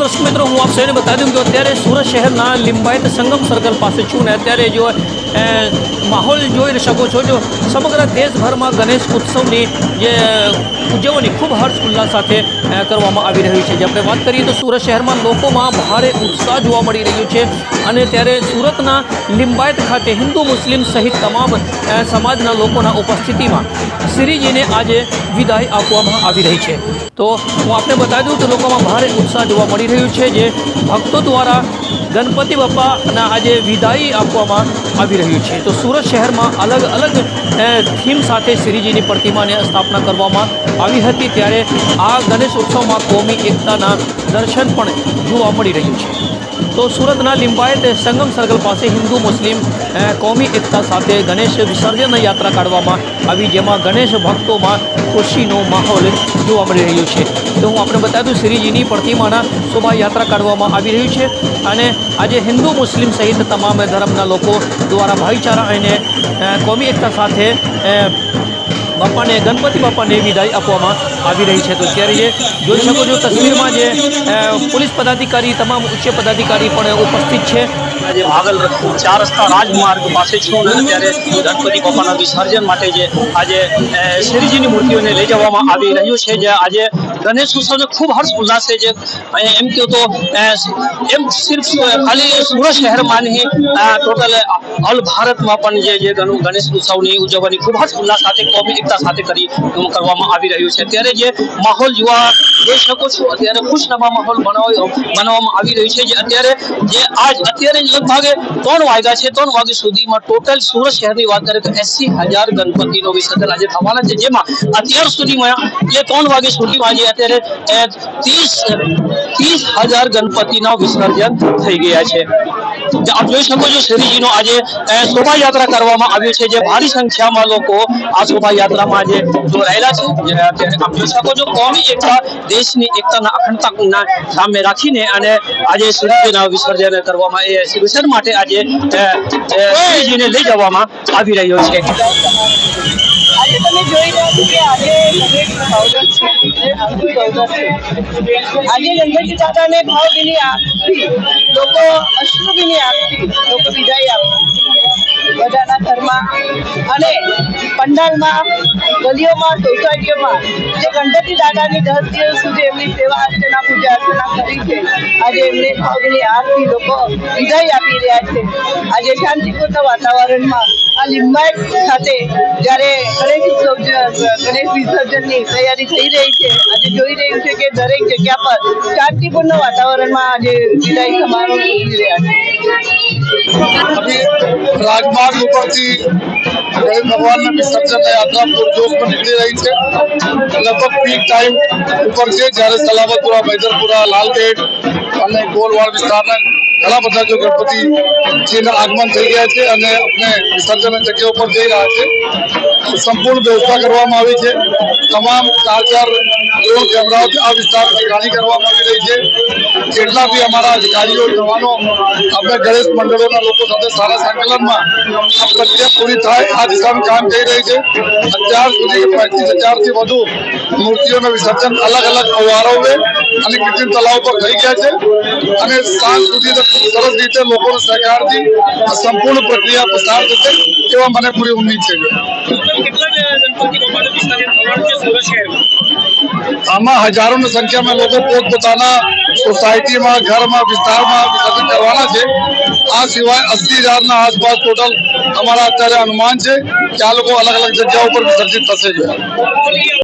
દર્શક મિત્રો, હું આપ સૌને બતાવી દઉં કે અત્યારે સુરત શહેરના લિંબાયત સંગમ સર્કલ પાસે છું ને અત્યારે જો માહોલ જોઈ શકો છો, જો સમગ્ર દેશભરમાં ગણેશ ઉત્સવની જે ઉજવણી ખૂબ હર્ષ ઉલ્લાસ સાથે કરવામાં આવી રહી છે. જે આપણે વાત કરીએ તો સુરત શહેરમાં લોકોમાં ભારે ઉત્સાહ જોવા મળી રહ્યો છે અને ત્યારે સુરતના લિંબાયત ખાતે હિન્દુ મુસ્લિમ સહિત તમામ સમાજના લોકોના ઉપસ્થિતિમાં શ્રીજીને આજે વિદાય આપવામાં આવી રહી છે. તો હું આપને બતાવી દઉં તો લોકોમાં ભારે ઉત્સાહ જોવા મળી રહ્યું છે, જે ભક્તો દ્વારા ગણપતિ બાપાના આજે વિદાય આપવામાં આવી રહ્યું છે. તો સુરત શહેરમાં અલગ અલગ થીમ સાથે શ્રીજીની પ્રતિમાને સ્થાપના કરવામાં આવી હતી. ત્યારે આ ગણેશ ઉત્સવમાં કોમી એકતાના દર્શન પણ જોવા મળી રહ્યું છે. તો સુરતના લિંબાયત સંગમ સર્કલ પાસે હિન્દુ, મુસ્લિમ કોમી એકતા સાથે ગણેશ વિસર્જન યાત્રા કાઢવામાં આવી, જેમાં ગણેશ ભક્તોમાં ખુશીનો માહોલ જોવા મળી રહ્યો છે. તો હું આપણે બતા દઉં, શ્રીજીની પ્રતિમાના શોભાયાત્રા કાઢવામાં આવી રહ્યું છે અને આજે હિન્દુ મુસ્લિમ સહિત તમામ ધર્મના લોકો દ્વારા ભાઈચારા અને કોમી એકતા સાથે બાપાને, ગણપતિ બાપાને વિદાય આપવામાં આવી રહી છે. તો ત્યારે જે જોઈ શકો છો, તસવીરમાં જે પોલીસ પદાધિકારી, તમામ ઉચ્ચ પદાધિકારી પણ ઉપસ્થિત છે. આજે ભાગલ ચાર રસ્તા રાજમાર્ગ પાસે છું અને અત્યારે ગણપતિ બાપાના વિસર્જન માટે જે આજે શ્રીજીની મૂર્તિઓને લઈ જવામાં આવી રહ્યું છે, જે આજે ગણેશ ઉત્સવ ખૂબ હર્ષ ઉલ્લાસ છે. જે એમ કહ્યું તો એમ સિર્ફ ખાલી સુરત શહેરમાં નહીં ટોટલ ઓલ ભારતમાં પણ જે જે ગણેશ ઉત્સવની ઉજવણી ખૂબ જ ઉલ્લાસ સાથે કોમી સાથે કરી કરવામાં આવી રહ્યું છે. ત્યારે જે માહોલ જોવા જોઈ શકો છો, અત્યારે ખુશનમા માહોલ બનાવ બનાવવામાં આવી રહ્યું છે. જે અત્યારે જે આજ અત્યારે લગભગ ત્રણ વાગ્યા છે, ત્રણ વાગ્યા સુધીમાં ટોટલ સુરત શહેરની વાત કરીએ તો એસી હજાર ગણપતિનો વિસર્જન આજે થવાના છે. જેમાં અત્યાર સુધીમાં જે ત્રણ વાગ્યા સુધીમાં જે અત્યારે ત્રીસ ત્રીસ હજાર ગણપતિના વિસર્જન થઈ ગયા છે. આપ જોઈ શકો આજે શોભાયાત્રા કરવામાં સામે રાખીને અને આજે શ્રીજીના વિસર્જન કરવામાં એ વિસર્જન માટે આજે શ્રીજીને લઈ જવામાં આવી રહ્યો છે આજે તમે જોઈ રહ્યા છો કે આજે આજે ગણપતિ દાદાને ભાવભીની આરતી લોકો અશ્રુભીની આરતી લોકો વિદાય આપે. બધાના ઘરમાં અને પંડાલમાં, ગલીઓમાં સોસાયટીઓમાં જે ગણપતિ દાદાની દસ દિવસ સુધી એમની સેવા, અર્ચના, પૂજા, અર્ચના કરી છે, આજે એમને ભાવની આરતી લોકો વિદાય આપી રહ્યા છે. આજે શાંતિપૂર્ણ વાતાવરણમાં આ લિંબાયત ખાતે ગણેશ વિસર્જનની તૈયારી થઈ રહી છે. આજે જોઈ રહ્યું છે કે દરેક જગ્યા પર શાંતિપૂર્ણ વાતાવરણમાં આજે વિદાય સમારોહ યોજી રહ્યા છે. રાજમાર્ગ ઉપરથી ગણેશ ભગવાનના વિસર્જન યાત્રા પૂરજોશમાં નીકળી રહી છે. લગભગ પીક ટાઈમ ઉપર છે જ્યારે સલામતપુરા, મૈદરપુરા લાલગેટ અને ગોલવાડ વિસ્તારના ઘણા બધા જો ગણપતિ જેના આગમન થઈ ગયા છે અને આપણે વિસર્જનના જગ્યા ઉપર જઈ રહ્યા છે. સંપૂર્ણ વ્યવસ્થા કરવામાં આવી છે. તમામ ચાર ચાર ડ્રોન કેમેરાઓ આ વિસ્તાર નિગરાની કરવામાં આવી રહી છે. જેટલા બી અમારા અધિકારીઓ, જવાનો, આપણે ગણેશ મંડળોના લોકો સાથે સારા સંકલનમાં આ પ્રક્રિયા પૂરી થાય. આ દિશામાં કામ થઈ રહી છે. અત્યાર સુધી પચીસ હજારથી વધુ મૂર્તિઓનું વિસર્જન અલગ અલગ અવારોએ અને કૃત્રિમ તલાવ પર થઈ ગયા છે. અને સાંજ સુધી સરસ રીતે લોકોના સહકારથી સંપૂર્ણ પ્રક્રિયા પસાર થશે એવા મને પૂરી ઉમ્મીદ છે. આમાં હજારોની સંખ્યામાં લોકો પોતપોતાના સોસાયટીમાં, ઘરમાં, વિસ્તારમાં વિસર્જન કરવાના છે. આ સિવાય અસી હજારના આસપાસ ટોટલ અમારા અત્યારે અનુમાન છે કે આ લોકો અલગ અલગ જગ્યા ઉપર વિસર્જિત થશે.